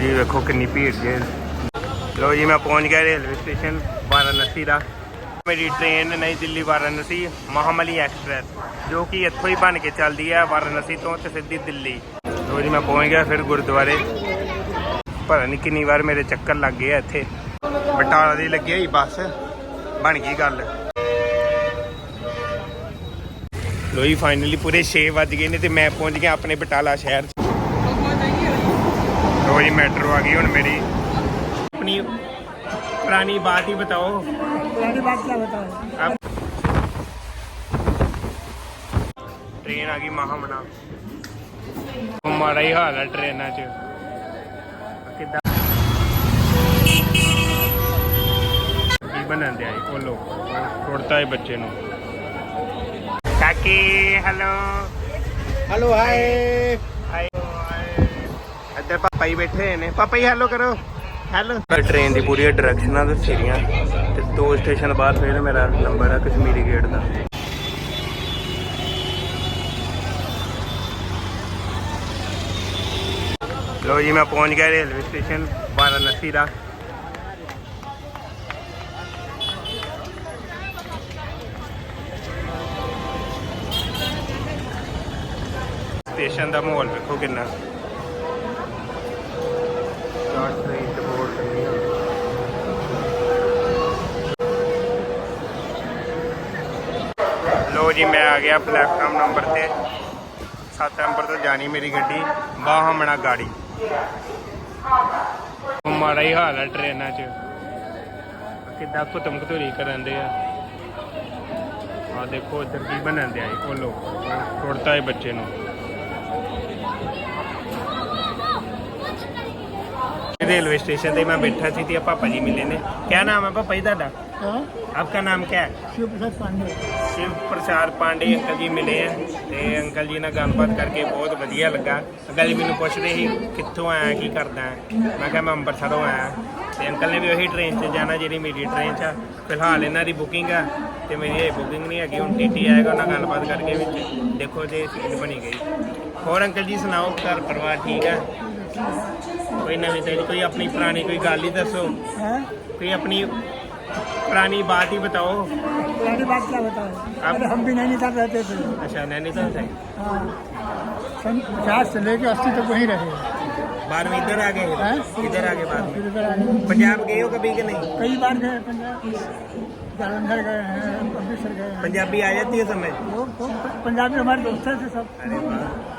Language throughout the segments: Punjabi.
ਜੀ, ਵੇਖੋ ਕਿੰਨੀ ਭੀੜ ਜੇ। ਲੋ ਜੀ, ਮੈਂ ਪਹੁੰਚ ਗਿਆ ਰੇਲਵੇ ਸਟੇਸ਼ਨ ਵਾਰਾਣਸੀ ਦਾ। ਮੇਰੀ ਟ੍ਰੇਨ ਨਈ ਦਿੱਲੀ, ਵਾਰਾਣਸੀ, ਮਹਾਮਲੀ ਐਕਸਪ੍ਰੈਸ ਜੋ ਕਿ ਇੱਥੋਂ ਹੀ ਬਣ ਕੇ ਚੱਲਦੀ ਹੈ ਵਾਰਾਣਸੀ ਤੋਂ ਤੇ ਸਿੱਧੀ ਦਿੱਲੀ। ਲੋ ਜੀ, ਮੈਂ ਪਹੁੰਚ ਗਿਆ ਫਿਰ ਗੁਰਦੁਆਰੇ। ਪਤਾ ਨਹੀਂ ਕਿੰਨੀ ਵਾਰ ਮੇਰੇ ਚੱਕਰ ਲੱਗ ਗਏ ਇੱਥੇ। ਬਟਾਲਾ ਦੀ ਲੱਗੀ ਹੋਈ ਬੱਸ, ਬਣ ਗਈ ਗੱਲ। ਲੋ ਜੀ ਫਾਈਨਲੀ ਪੂਰੇ 6 ਵੱਜ ਗਏ ਨੇ ਤੇ ਮੈਂ ਪਹੁੰਚ ਗਿਆ ਆਪਣੇ ਬਟਾਲਾ ਸ਼ਹਿਰ 'ਚ। ਲੋ ਜੀ ਮੈਟਰੋ ਆ ਗਈ ਹੁਣ ਮੇਰੀ। ਆਪਣੀ ਪੁਰਾਣੀ ਬਾਤ ਹੀ ਬਤਾਓ। ਪੁਰਾਣੀ ਬਾਤ ਕੀ ਬਤਾਓ? ਟ੍ਰੇਨ ਆ ਗਈ ਮਹਾਮਨਾ। ਮਾੜਾ ਹੀ ਹਾਲ ਹੈ ਟ੍ਰੇਨਾਂ 'ਚ। ਕਿੱਦਾਂ? ਕੀ ਬਣਨ ਦੇ ਆਈ ਉਹ ਲੋ ਟੁੱਟਦਾ ਹੈ ਬੱਚੇ ਨੂੰ। ਕਾਕੀ ਹੈਲੋ ਹੈਲੋ ਹਾਏ ਇੱਧਰ ਪਾਪਾ ਹੀ ਬੈਠੇ ਨੇ। ਪਾਪਾ ਹੀ ਹੈਲੋ ਕਰੋ। ਹੈਲੋ ਟ੍ਰੇਨ ਦੀ ਪੂਰੀ ਡਾਇਰੈਕਸ਼ਨਾਂ ਦੱਸੀ ਰਹੀਆਂ ਤੇ ਦੋ ਸਟੇਸ਼ਨ ਬਾਅਦ ਫਿਰ ਮੇਰਾ ਨੰਬਰ ਆ ਕਸ਼ਮੀਰੀ ਗੇਟ ਦਾ। ਲੋ ਜੀ, ਮੈਂ ਪਹੁੰਚ ਗਿਆ ਰੇਲਵੇ ਸਟੇਸ਼ਨ ਵਾਰਾਣਸੀ ਦਾ। ਸਟੇਸ਼ਨ ਦਾ ਮਾਹੌਲ ਵੇਖੋ ਕਿੰਨਾ। ਸਟਾਰਟ ਟ੍ਰੇਨ ਤੇ ਬੋਰਡ ਲੱਗੇ ਲੋ ਜੀ, ਮੈਂ ਆ ਗਿਆ ਪਲੇਟਫਾਰਮ ਨੰਬਰ ਤੇ। 7 ਨੰਬਰ ਤੋਂ ਜਾਣੀ ਮੇਰੀ ਗੱਡੀ। ਬਾਹਮਣਾ ਗਾੜੀ। ਮਾੜਾ ਹੀ ਹਾਲ ਹੈ ਟ੍ਰੇਨਾਂ 'ਚ। ਕਿੱਦਾਂ ਕੁਤਮ ਕਤੂਰੀ ਕਰਨ ਆ। ਆ ਦੇਖੋ ਇੱਧਰ ਕੀ ਬਣਨ ਦਿਆ ਇਹ ਕੋਲੋ ਛੋੜਤਾ ਹੈ ਬੱਚੇ ਨੂੰ। रेलवे स्टेशन पे मैं बैठा थी थी पापा जी मिले ने क्या नाम है पापा जी ਤੁਹਾਡਾ हाँ? आपका नाम क्या है शिव प्रसाद पांडे ਸ਼ਿਵ ਪ੍ਰਸਾਦ ਪਾਂਡੇ ਅੰਕਲ ਜੀ ਮਿਲੇ ਆ ਤੇ ਅੰਕਲ ਜੀ ਨਾਲ ਗੱਲਬਾਤ ਕਰਕੇ ਬਹੁਤ ਵਧੀਆ ਲੱਗਾ ਅੰਕਲ ਜੀ ਮੈਨੂੰ ਪੁੱਛਦੇ ਸੀ ਕਿੱਥੋਂ ਆਇਆ ਕੀ ਕਰਦਾ ਹੈ ਮੈਂ ਕਿਹਾ ਮੈਂ ਅੰਮ੍ਰਿਤਸਰੋਂ ਆਇਆ ਤੇ ਅੰਕਲ ਨੇ ਵੀ ਉਹੀ ਟ੍ਰੇਨ 'ਚ ਜਾਣਾ ਜਿਹੜੀ ਮੇਰੀ ਟ੍ਰੇਨ 'ਚ ਆ ਫਿਲਹਾਲ ਇਹਨਾਂ ਦੀ ਬੁਕਿੰਗ ਆ ਤੇ ਮੇਰੀ ਇਹ ਬੁਕਿੰਗ ਨਹੀਂ ਹੈਗੀ ਹੁਣ ਟੀਟੀ ਆਏਗਾ ਉਹਨਾਂ ਨਾਲ ਗੱਲਬਾਤ ਕਰਕੇ ਵਿੱਚ ਦੇਖੋ ਜੇ ਸੀਟ ਬਣੀ ਗਈ ਹੋਰ ਅੰਕਲ ਜੀ ਸੁਣਾਓ ਘਰ ਪਰਿਵਾਰ ਠੀਕ ਆ ਕੋਈ ਨਵੀਂ ਤਾਜ਼ੀ ਕੋਈ ਆਪਣੀ ਪੁਰਾਣੀ ਕੋਈ ਗੱਲ ਹੀ ਦੱਸੋ हैं? ਕੋਈ ਆਪਣੀ ਪੁਰਾਣੀ ਬਾਤ ਹੀ ਬਤਾਓ पुरानी बात क्या बताओ आप- अरे हम भी नैनीताल रहते थे अच्छा नैनीताल से हाँ सन पचास से लेके अस्सी तक वहीं रहे बाद में इधर आ गए हैं? इधर आ गए बाद में फिर इधर आ गए पंजाब गए हो कभी कि नहीं कई बार गए पंजाब जालंधर गए हैं अमृतसर गए हैं पंजाबी आ जाती है समझ लोग तो पंजाबी हमारे दोस्त थे सब अरे वाह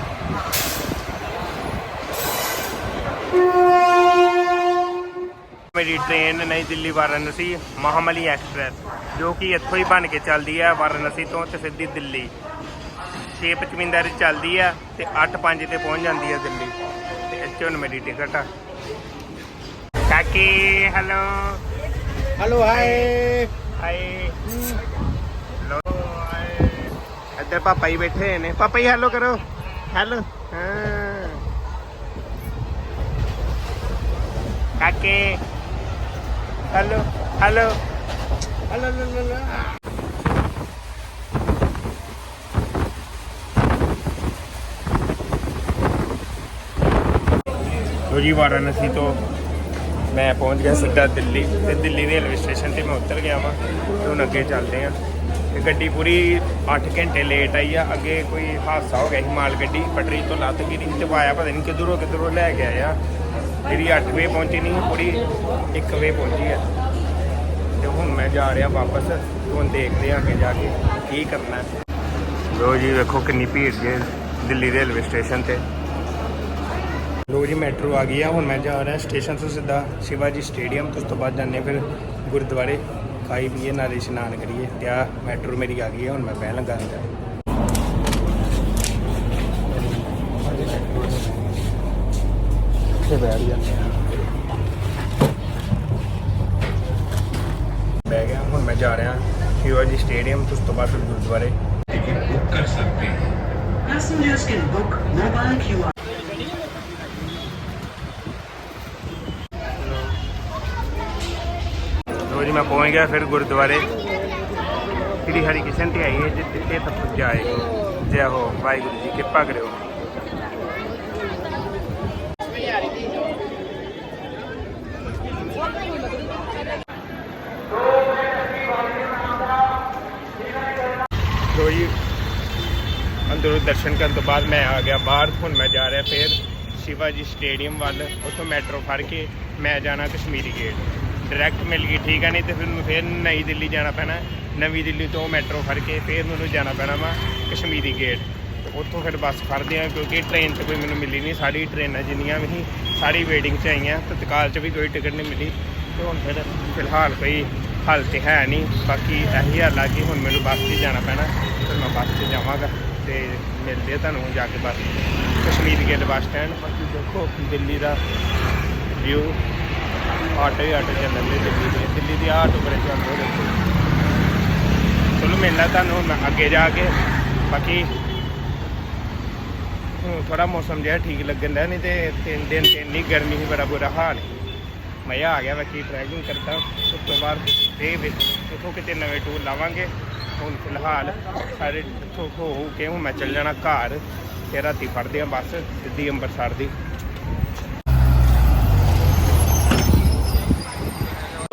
ਮੇਰੀ ਟ੍ਰੇਨ ਨਈ ਦਿੱਲੀ ਵਾਰਾਣਸੀ ਮਹਾਮਲੀ ਐਕਸਪ੍ਰੈਸ ਜੋ ਕਿ ਇੱਥੋਂ ਹੀ ਬਣ ਕੇ ਚੱਲਦੀ ਹੈ ਵਾਰਾਣਸੀ ਤੋਂ ਤੇ ਸਿੱਧੀ ਦਿੱਲੀ। 6:55 ਦੀ ਚੱਲਦੀ ਹੈ ਤੇ 8:05 ਤੇ ਪਹੁੰਚ ਜਾਂਦੀ ਹੈ ਦਿੱਲੀ। ਤੇ ਇੱਥੇ ਹੁਣ ਮੇਰੀ ਟਿਕਟ ਆ। ਕਾਕੀ ਹੈਲੋ ਹੈਲੋ ਹਾਏ ਹਾਏ ਲੋ ਹਾਏ ਇੱਧਰ ਪਾਪਾ ਹੀ ਬੈਠੇ ਨੇ। ਪਾਪਾ ਹੀ ਹੈਲੋ ਕਰੋ। ਹੈਲੋ ਹਾਂ। ਕਾਕੇ। ਹੈਲੋ ਹੈਲੋ ਹੈਲੋ ਹੈਲੋ ਲੋ ਜੀ ਵਾਰਾਣਸੀ ਤੋਂ ਮੈਂ ਪਹੁੰਚ ਗਿਆ ਸਿੱਧਾ ਦਿੱਲੀ ਤੇ ਦਿੱਲੀ ਰੇਲਵੇ ਸਟੇਸ਼ਨ ਤੇ ਮੈਂ ਉਤਰ ਗਿਆ ਵਾਂ ਤੇ ਹੁਣ ਅੱਗੇ ਚੱਲਦੇ ਆ। ਤੇ ਗੱਡੀ ਪੂਰੀ 8 ਘੰਟੇ ਲੇਟ ਆਈ ਆ। ਅੱਗੇ ਕੋਈ ਹਾਦਸਾ ਹੋ ਗਿਆ ਸੀ ਮਾਲ ਗੱਡੀ, ਪਟਰੀ ਤੋਂ ਲੱਤ ਗਿਰੀ ਤੇ ਪਾਇਆ ਪਤਾ ਨਹੀਂ ਕਿੱਧਰੋਂ ਕਿੱਧਰੋਂ ਲੈ ਗਿਆ ਆ ਜਿਹੜੀ 8 ਵਜੇ ਪਹੁੰਚੀ ਨਹੀਂ ਸੀ, ਪੂਰੀ 1 ਵਜੇ ਪਹੁੰਚੀ ਹੈ ਤੇ ਹੁਣ ਮੈਂ ਜਾ ਰਿਹਾ ਵਾਪਸ ਹੁਣ ਦੇਖਦੇ ਆ ਅੱਗੇ ਜਾ ਕੇ ਕੀ ਕਰਨਾ ਲੋ ਜੀ ਵੇਖੋ ਕਿੰਨੀ ਭੀੜ ਜੇ ਦਿੱਲੀ ਰੇਲਵੇ ਸਟੇਸ਼ਨ ਤੇ। ਲੋ ਜੀ ਮੈਟਰੋ ਆ ਗਈ ਆ ਹੁਣ ਮੈਂ ਜਾ ਰਿਹਾ ਸਟੇਸ਼ਨ ਤੋਂ ਸਿੱਧਾ ਸ਼ਿਵਾਜੀ ਸਟੇਡੀਅਮ ਤੋਂ ਉਸ ਤੋਂ ਬਾਅਦ ਜਾਂਦੇ ਹਾਂ ਫਿਰ ਗੁਰਦੁਆਰੇ। ਖਾਈ ਪੀਏ ਨਾਲੇ ਇਸ਼ਨਾਨ ਕਰੀਏ। ਤੇ ਆ ਮੈਟਰੋ ਮੇਰੀ ਆ ਗਈ ਹੈ ਹੁਣ ਮੈਂ ਬਹਿ ਲੱਗਾ ਇੱਥੇ ਬੈਠ ਜਾਂਦੇ ਆ। ਬਹਿ ਗਿਆ ਹੁਣ ਮੈਂ ਜਾ ਰਿਹਾ ਜੀ ਸਟੇਡੀਅਮ ਉਸ ਤੋਂ ਬਾਅਦ ਗੁਰਦੁਆਰੇ। ਬੁੱਕ ਕਰ ਸਕਦੇ ਹਾਂ। ਜੀ ਮੈਂ ਪਹੁੰਚ ਗਿਆ ਫਿਰ ਗੁਰਦੁਆਰੇ। ਕਿਹੜੀ ਹਰੀ ਕਿਸ਼ਨ ਤੇ ਆਈ ਹੈ ਜਿੱਥੇ ਤੱਕ ਜਾਏ। ਜੈ ਹੋ ਵਾਹਿਗੁਰੂ ਜੀ ਕਿਰਪਾ ਕਰਿਓ। ਅੰਦਰੋਂ ਦਰਸ਼ਨ ਕਰਨ ਤੋਂ ਬਾਅਦ ਮੈਂ ਆ ਗਿਆ ਬਾਹਰ, ਹੁਣ ਮੈਂ ਜਾ ਰਿਹਾ ਫਿਰ ਸ਼ਿਵਾਜੀ ਸਟੇਡੀਅਮ ਵੱਲ। ਉੱਥੋਂ ਮੈਟਰੋ ਫੜ ਕੇ ਮੈਂ ਜਾਣਾ ਕਸ਼ਮੀਰੀ ਗੇਟ ਡਾਇਰੈਕਟ ਮਿਲ ਗਈ, ਠੀਕ ਹੈ ਨਹੀਂ ਤੇ ਫਿਰ ਮੈਨੂੰ ਫਿਰ ਨਈ ਦਿੱਲੀ ਜਾਣਾ ਪੈਣਾ। ਨਵੀਂ ਦਿੱਲੀ ਤੋਂ ਮੈਟਰੋ ਫੜ ਕੇ ਫਿਰ ਮੈਨੂੰ ਜਾਣਾ ਪੈਣਾ ਵਾ ਕਸ਼ਮੀਰੀ ਗੇਟ ਉੱਥੋਂ ਫਿਰ ਬੱਸ ਫੜਦੇ ਆ, ਕਿਉਂਕਿ ਟ੍ਰੇਨ 'ਚ ਕੋਈ ਮੈਨੂੰ ਮਿਲੀ ਨਹੀਂ। ਸਾਰੀ ਟ੍ਰੇਨਾਂ ਜਿੰਨੀਆਂ ਵੀ ਸੀ, ਸਾਰੀ ਵੇਟਿੰਗ 'ਚ ਆਈਆਂ। ਤਤਕਾਲ 'ਚ ਵੀ ਕੋਈ ਟਿਕਟ ਨਹੀਂ ਮਿਲੀ। ਤੇ ਹੁਣ ਫਿਰ ਫਿਲਹਾਲ ਕੋਈ ਹੱਲ ਤੇ ਹੈ ਨਹੀਂ। ਬਾਕੀ ਇਹੀ ਹਾਲ ਆ ਕਿ ਹੁਣ ਮੈਨੂੰ ਬੱਸ 'ਚ ਜਾਣਾ ਪੈਣਾ। ਫਿਰ ਮੈਂ ਬੱਸ 'ਚ ਜਾਵਾਂਗਾ। ਤੇ ਮਿਲਦੇ ਆ ਤੁਹਾਨੂੰ ਜਾ ਕੇ ਬਸ। Kashmir gate bus stand. ਬਾਕੀ ਦੇਖੋ, ਦਿੱਲੀ ਦਾ ਵਿਊ ਆਟੋ ਹੀ ਆਟੋ ਚੱਲਣ ਦੇ, ਦਿੱਲੀ ਦੇ। ਦਿੱਲੀ ਦੀ ਆਟੋ ਬੜੇ ਚੱਲਦੇ ਦੇਖੋ। ਚਲੋ, ਮਿਲਣਾ ਤੁਹਾਨੂੰ, ਮੈਂ ਅੱਗੇ ਜਾ ਕੇ। ਬਾਕੀ ਹੁਣ ਥੋੜਾ ਮੌਸਮ ਜਿਹਾ ਠੀਕ ਲੱਗਣ ਦਾ ਨਹੀਂ ਤੇ ਤਿੰਨ ਦਿਨ ਇੰਨੀ ਗਰਮੀ ਸੀ, ਬੜਾ ਬੁਰਾ ਹਾਲ ਸੀ। ਮਜ਼ਾ ਆ ਗਿਆ ਬਾਕੀ ਟਰੈਕਿੰਗ ਕਰਤਾ ਉਸ ਤੋਂ ਬਾਅਦ ਇਹ ਦੇਖੋ ਕਿਤੇ ਨਵੇਂ ਟੂਰ ਲਾਵਾਂਗੇ। ਹੁਣ ਫਿਲਹਾਲ ਸਾਰੇ ਇੱਥੋਂ ਹੋ ਹੋ ਕੇ ਹੁਣ ਮੈਂ ਚੱਲ ਜਾਣਾ ਘਰ ਤੇ ਰਾਤੀ ਫੜਦੇ ਆ ਬੱਸ ਸਿੱਧੀ ਅੰਮ੍ਰਿਤਸਰ ਦੀ।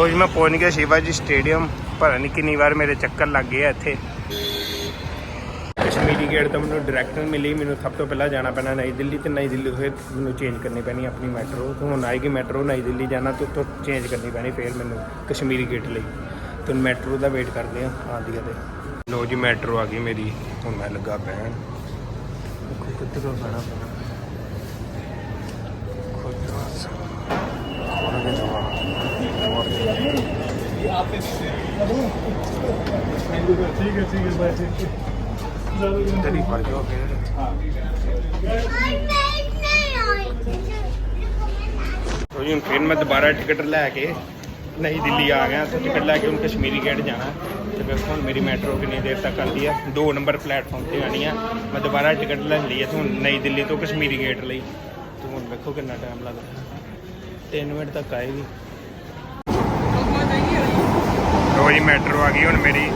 ਰੋਜ਼ ਮੈਂ ਪਹੁੰਚ ਗਿਆ ਸ਼ਿਵਾਜੀ ਸਟੇਡੀਅਮ, ਪਤਾ ਨਹੀਂ ਕਿੰਨੀ ਵਾਰ ਮੇਰੇ ਚੱਕਰ ਲੱਗ ਗਏ ਆ ਇੱਥੇ। ਕਸ਼ਮੀਰੀ ਗੇਟ ਤੋਂ ਮੈਨੂੰ ਡਾਇਰੈਕਟਰ ਮਿਲੀ, ਮੈਨੂੰ ਸਭ ਤੋਂ ਪਹਿਲਾਂ ਜਾਣਾ ਪੈਣਾ ਨਈ ਦਿੱਲੀ ਤੇ ਨਈ ਦਿੱਲੀ ਤੋਂ ਫਿਰ ਮੈਨੂੰ ਚੇਂਜ ਕਰਨੀ ਪੈਣੀ ਆਪਣੀ ਮੈਟਰੋ ਤੋਂ ਹੁਣ ਆਏਗੀ ਮੈਟਰੋ ਨਈ ਦਿੱਲੀ ਜਾਣਾ ਤੇ ਉੱਥੋਂ ਚੇਂਜ ਕਰਨੀ ਪੈਣੀ ਫਿਰ ਮੈਨੂੰ ਕਸ਼ਮੀਰੀ ਗੇਟ ਲਈ। ਤੇ ਮੈਟਰੋ ਦਾ ਵੇਟ ਕਰਦੇ ਆ ਆਉਂਦੀ ਆ ਤੇ ਲੋ ਜੀ, ਮੈਟਰੋ ਆ ਗਈ ਮੇਰੀ। ਹੁਣ ਮੈਂ ਲੱਗਾ ਬਹਿਣ। ਦੇਖੋ ਕਿੱਥੇ ਤੋਂ ਬਹਿਣਾ ਪੈਣਾ ਖੁਦ ਰਾਸ ਖੋਲ ਕੇ ਜਾਵਾਂ ਤੇਰੀ ਫੜ ਜਾਓ ਫਿਰ। ਤੋ ਜੀ, ਹੁਣ ਫਿਰ ਮੈਂ ਦੁਬਾਰਾ ਟਿਕਟ ਲੈ ਕੇ ਨਈ ਦਿੱਲੀ ਆ ਗਿਆ, ਤੇ ਟਿਕਟ ਲੈ ਕੇ ਹੁਣ ਕਸ਼ਮੀਰੀ ਗੇਟ ਜਾਣਾ। ਤੇ ਫਿਰ ਹੁਣ ਮੇਰੀ ਮੈਟਰੋ ਕਿੰਨੀ ਦੇਰ ਤੱਕ ਆਉਂਦੀ ਆ? ਦੋ ਨੰਬਰ ਪਲੇਟਫਾਰਮ ਤੇ ਆਣੀ ਆ। ਮੈਂ ਦੁਬਾਰਾ ਟਿਕਟ ਲੈ ਲਈ ਆ ਹੁਣ ਨਈ ਦਿੱਲੀ ਤੋਂ ਕਸ਼ਮੀਰੀ ਗੇਟ ਲਈ। ਤੇ ਹੁਣ ਵੇਖੋ ਕਿੰਨਾ ਟਾਈਮ ਲੱਗਦਾ। 3 ਮਿੰਟ ਤੱਕ ਆਏਗੀ। ਲੋ ਜੀ, ਮੈਟਰੋ ਆ ਗਈ ਹੁਣ ਮੇਰੀ।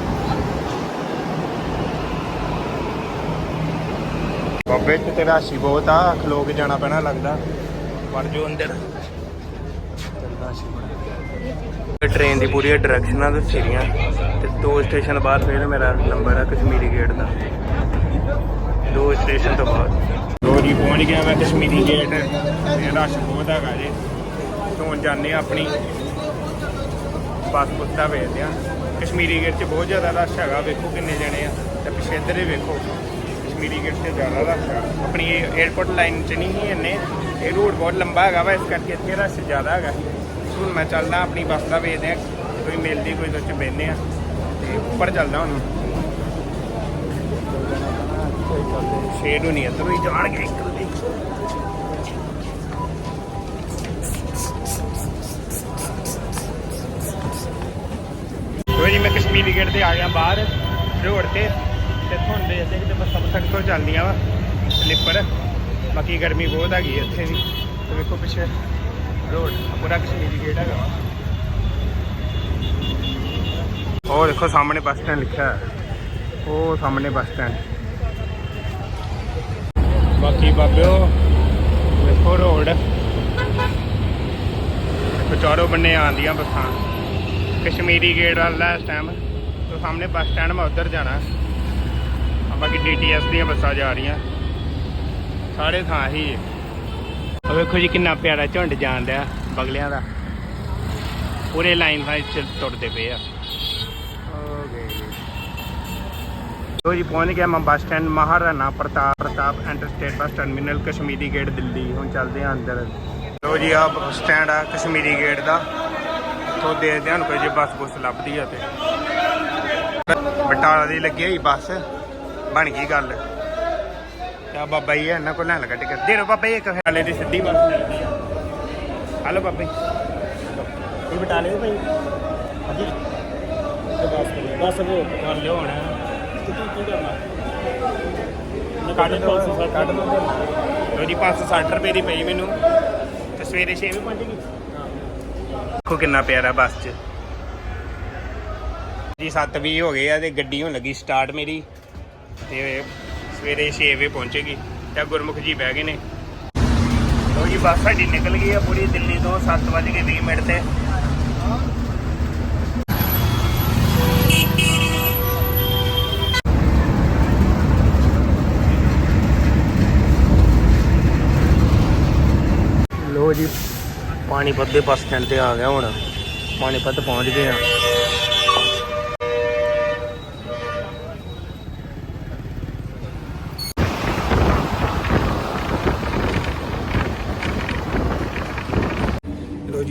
ਬਾਬੇ ਤੇ ਤੇਰਾ ਰਾਸ਼ੀ ਬਹੁਤ ਆ। ਖਲੋ ਕੇ ਜਾਣਾ ਪੈਣਾ ਲੱਗਦਾ। ਪਰ ਜੋ ਅੰਦਰ ਟ੍ਰੇਨ ਦੀ ਪੂਰੀ ਡਾਇਰੈਕਸ਼ਨਾਂ ਦੱਸੀਆਂ ਤੇ ਦੋ ਸਟੇਸ਼ਨ ਬਾਅਦ ਫਿਰ ਮੇਰਾ ਨੰਬਰ ਆ ਕਸ਼ਮੀਰੀ ਗੇਟ ਦਾ। ਦੋ ਸਟੇਸ਼ਨ ਤੋਂ ਬਾਅਦ। ਲੋ ਜੀ, ਪਹੁੰਚ ਗਿਆ ਮੈਂ ਕਸ਼ਮੀਰੀ ਗੇਟ ਤੇ ਰਸ਼ ਬਹੁਤ ਹੈਗਾ ਜੀ। ਤੇ ਹੁਣ ਜਾਂਦੇ ਆ ਆਪਣੀ ਬੱਸ ਪੁੱਛਦਾ ਵੇਖਦੇ ਆ ਕਸ਼ਮੀਰੀ ਗੇਟ 'ਚ ਬਹੁਤ ਜ਼ਿਆਦਾ ਰਸ਼ ਹੈਗਾ, ਵੇਖੋ ਕਿੰਨੇ ਜਣੇ ਆ। ਤੇ ਪਿੱਛੇ ਇੱਧਰ ਹੀ ਵੇਖੋ, ਕਸ਼ਮੀਰੀ ਗੇਟ 'ਤੇ ਜ਼ਿਆਦਾ ਰਸ਼ ਹੈ ਆਪਣੀ 에어ਪੋਰਟ ਲਾਈਨ 'ਚ ਨਹੀਂ ਸੀ ਇੰਨੇ। ਇਹ ਰੂਟ ਬਹੁਤ ਲੰਬਾ ਹੈਗਾ ਵਾ, ਇਸ ਕਰਕੇ ਇੱਥੇ ਰਸ਼ ਜ਼ਿਆਦਾ ਹੈਗਾ। ਹੁਣ ਮੈਂ ਚੱਲਦਾ, ਆਪਣੀ ਬੱਸ ਦਾ ਵੇਖਦੇ ਆ ਕੋਈ ਮਿਲਦੀ ਕੋਈ ਸੱਚ ਬਹਿੰਦੇ ਆ ਤੇ ਉੱਪਰ ਚੱਲਦਾ ਹੁਣ। ਸ਼ੇਡ ਨਹੀਂ, ਇੱਧਰੋਂ ਹੀ ਜਾਣਗੇ ਇਕੱਲੇ ਜੀ ਮੈਂ ਕਸ਼ਮੀਰੀ ਗੇਟ ਤੇ ਆ ਗਿਆ ਬਾਹਰ, ਰੋਡ ਤੇ। ਤੇ ਤੁਹਾਨੂੰ ਦੇਖਦੇ ਕਿ ਬੱਸਾਂ ਬੱਸਾਂ ਕਿੱਥੋਂ ਚੱਲਦੀਆਂ ਵਾ? ਸਲੀਪਰ। ਬਾਕੀ ਗਰਮੀ ਬਹੁਤ ਹੈਗੀ ਇੱਥੇ ਵੀ। ਤੇ ਵੇਖੋ ਪਿੱਛੇ। ਰੋਡ ਪੂਰਾ ਕਸ਼ਮੀਰੀ ਗੇਟ ਹੈਗਾ ਵਾ। ਉਹ ਦੇਖੋ ਸਾਹਮਣੇ ਬੱਸ ਸਟੈਂਡ ਲਿਖਿਆ ਹੈ ਉਹ ਸਾਹਮਣੇ ਬੱਸ ਸਟੈਂਡ। ਬਾਕੀ ਬਾਬਿਓ ਵੇਖੋ ਰੋਡ। ਚਾਰੋਂ ਬੰਨੇ ਆਉਂਦੀਆਂ ਬੱਸਾਂ। ਕਸ਼ਮੀਰੀ ਗੇਟ ਵਾਲਾ ਇਸ ਟਾਈਮ ਤੋਂ ਸਾਹਮਣੇ ਬੱਸ ਸਟੈਂਡ ਮੈਂ ਉੱਧਰ ਜਾਣਾ। ਆ ਬਾਕੀ ਡੀਟੀਐਸ ਦੀਆਂ ਬੱਸਾਂ ਜਾ ਰਹੀਆਂ। ਸਾਰੇ ਥਾਂ ਹੀ ਹੈ। ਆ ਵੇਖੋ ਜੀ ਕਿੰਨਾ ਪਿਆਰਾ ਝੁੰਡ ਜਾਣ ਡਿਆ ਬਗਲਿਆਂ ਦਾ। ਪੂਰੇ ਲਾਈਨ ਵਾਈਜ਼ ਚ ਤੁਰਦੇ ਪਏ ਆ। ਓਕੇ ਲੋ ਜੀ, ਪਹੁੰਚ ਗਿਆ ਮੈਂ bus stand Maharana Pratap Pratap interstate bus terminal Kashmiri gate Delhi. ਹੁਣ ਚੱਲਦੇ ਆ ਅੰਦਰ। ਲੋ ਜੀ ਆ ਬੱਸ ਸਟੈਂਡ ਆ ਕਸ਼ਮੀਰੀ ਗੇਟ ਦਾ। ਤੋਂ ਦੇਖਦੇ ਹਾਂ ਕੋਈ ਜੇ ਬੱਸ ਬੁੱਸ ਲੱਭਦੀ ਆ ਤੇ। ਬਟਾਲਾ ਦੀ ਲੱਗੀ ਹੋਈ ਬੱਸ। ਬਣ ਗਈ ਗੱਲ। ਆ ਬਾਬਾ ਜੀ ਇਹਨਾਂ ਕੋਲ ਲੈਣ ਲੱਗਾ ਟਿਕਟ ਦੇ ਰੋ ਬਾਬਾ ਜੀ ਇੱਕ ਹਾਲੇ ਦੀ ਸਿੱਧੀ ਬੱਸ ਮਿਲਦੀ ਆ। ਹਲੋ ਬਾਬਾ। ਜੀ ਇਹ ਬਟਾਲੇ ਦੇ ਭਾਈ ਹਾਂਜੀ। ਬਸ ਉਹ ਕਰ ਲਿਓ ਹੁਣ। ਤੇ ਕੀ ਕਰਨਾ ਕੱਢ ਦੋ ਕੱਢ ਦੋ। ਲੋ ਜੀ 560 ਰੁਪਏ ਦੀ ਪਈ ਮੈਨੂੰ। ਤੇ ਸਵੇਰੇ 6 ਵਜੇ ਪਹੁੰਚੇਗੀ ਦੇਖੋ ਕਿੰਨਾ ਪਿਆਰਾ ਬੱਸ 'ਚ। ਜੀ 7:20 ਹੋ ਗਏ ਆ ਤੇ ਗੱਡੀ ਹੋਣ ਲੱਗੀ ਸਟਾਰਟ ਮੇਰੀ। ਤੇ ਸਵੇਰੇ 6 ਵਜੇ ਪਹੁੰਚੇਗੀ ਤੇ ਗੁਰਮੁਖ ਜੀ ਬਹਿ ਗਏ ਨੇ। ਲੋ ਜੀ, ਬੱਸ ਸਾਡੀ ਨਿਕਲ ਗਈ ਆ ਪੂਰੀ ਦਿੱਲੀ ਤੋਂ 7:20 ਮਿੰਟ ਤੇ। ਲੋ ਜੀ, ਪਾਣੀਪਤ ਦੇ ਬੱਸ ਸਟੈਂਡ ਤੇ ਆ ਗਿਆ ਹੁਣ। ਪਾਣੀਪਤ ਪਹੁੰਚ ਗਏ ਆ।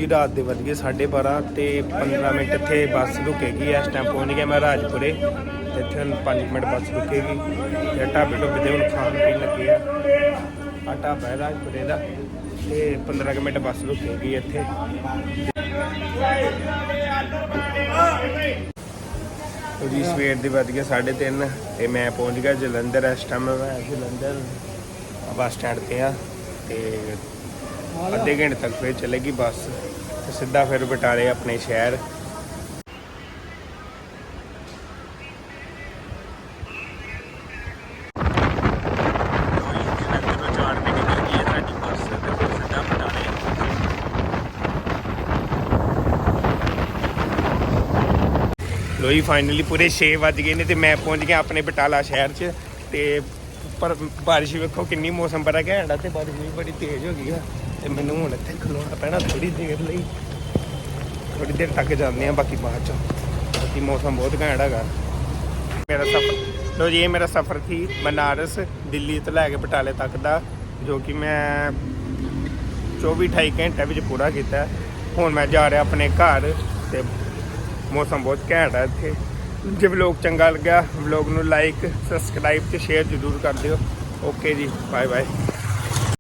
ਜੀ, ਰਾਤ ਦੇ ਵੱਜ ਗਏ 12:30 ਤੇ 15 ਮਿੰਟ ਇੱਥੇ ਬੱਸ ਰੁਕੇਗੀ। ਇਸ ਟਾਈਮ ਪਹੁੰਚ ਗਿਆ ਮੈਂ ਰਾਜਪੁਰੇ ਤੇ ਇੱਥੇ ਹੁਣ 5 ਮਿੰਟ ਬੱਸ ਰੁਕੇਗੀ। ਤੇ ਢਾਬੇ ਢੁੱਬੇ ਤੇ ਹੁਣ ਖਾਣ ਪੀਣ ਲੱਗੇ ਆ। ਆ ਢਾਬਾ ਹੈ ਰਾਜਪੁਰੇ ਦਾ ਤੇ 15 ਮਿੰਟ ਬੱਸ ਰੁਕੇਗੀ ਇੱਥੇ। ਲਓ ਜੀ, ਸਵੇਰ ਦੇ ਵੱਜ ਗਏ 3:30 ਤੇ ਮੈਂ ਪਹੁੰਚ ਗਿਆ ਜਲੰਧਰ। ਇਸ ਟਾਈਮ ਮੈਂ ਜਲੰਧਰ। ਬੱਸ ਸਟੈਂਡ ਤੇ ਆ ਤੇ ਅੱਧੇ ਘੰਟੇ ਤੱਕ ਫਿਰ ਚੱਲੇਗੀ ਬੱਸ। ਤੇ ਸਿੱਧਾ ਫਿਰ ਬਟਾਲੇ ਆਪਣੇ ਸ਼ਹਿਰ। ਜਲੰਧਰ ਲੋਈ ਫਾਈਨਲੀ ਪੂਰੇ 6 ਵੱਜ ਗਏ ਨੇ ਤੇ ਮੈਂ ਪਹੁੰਚ ਗਿਆ ਆਪਣੇ ਬਟਾਲਾ ਸ਼ਹਿਰ 'ਚ ਤੇ ਪਰ ਬਾਰਿਸ਼ ਵੇਖੋ ਕਿੰਨੀ ਮੌਸਮ ਬੜਾ ਘੈਂਟ ਆ ਤੇ ਬਾਰਿਸ਼ ਵੀ ਬੜੀ ਤੇਜ਼ ਹੋ ਗਈ ਆ। ਤੇ ਮੈਨੂੰ ਹੁਣ ਇੱਥੇ ਖਲੋਣਾ ਪੈਣਾ ਥੋੜੀ ਦੇਰ ਲਈ। ਥੋੜੀ ਦੇਰ ਤੱਕ ਜਾਂਦੇ ਆ ਬਾਕੀ ਬਾਅਦ ਚ। ਬਾਕੀ ਮੌਸਮ ਬਹੁਤ ਘੈਂਟ ਹੈਗਾ। ਮੇਰਾ ਸਫ਼ਰ ਲੋ ਜੀ, ਇਹ ਮੇਰਾ ਸਫ਼ਰ ਸੀ ਬਨਾਰਸ, ਦਿੱਲੀ ਤੋਂ ਲੈ ਕੇ ਬਟਾਲੇ ਤੱਕ ਦਾ, ਜੋ ਕਿ ਮੈਂ 24 28 ਘੰਟੇ ਵਿੱਚ ਪੂਰਾ ਕੀਤਾ। ਹੁਣ ਮੈਂ ਜਾ ਰਿਹਾ ਆਪਣੇ ਘਰ ਤੇ ਮੌਸਮ ਬਹੁਤ ਘੈਂਟ ਹੈ ਇੱਥੇ। ਜੇ ਵਲੌਗ ਚੰਗਾ ਲੱਗਿਆ ਵਲੌਗ ਨੂੰ ਲਾਈਕ ਸਬਸਕ੍ਰਾਈਬ ਤੇ ਸ਼ੇਅਰ ਜ਼ਰੂਰ ਕਰ ਦਿਓ। ਓਕੇ ਜੀ ਬਾਏ ਬਾਏ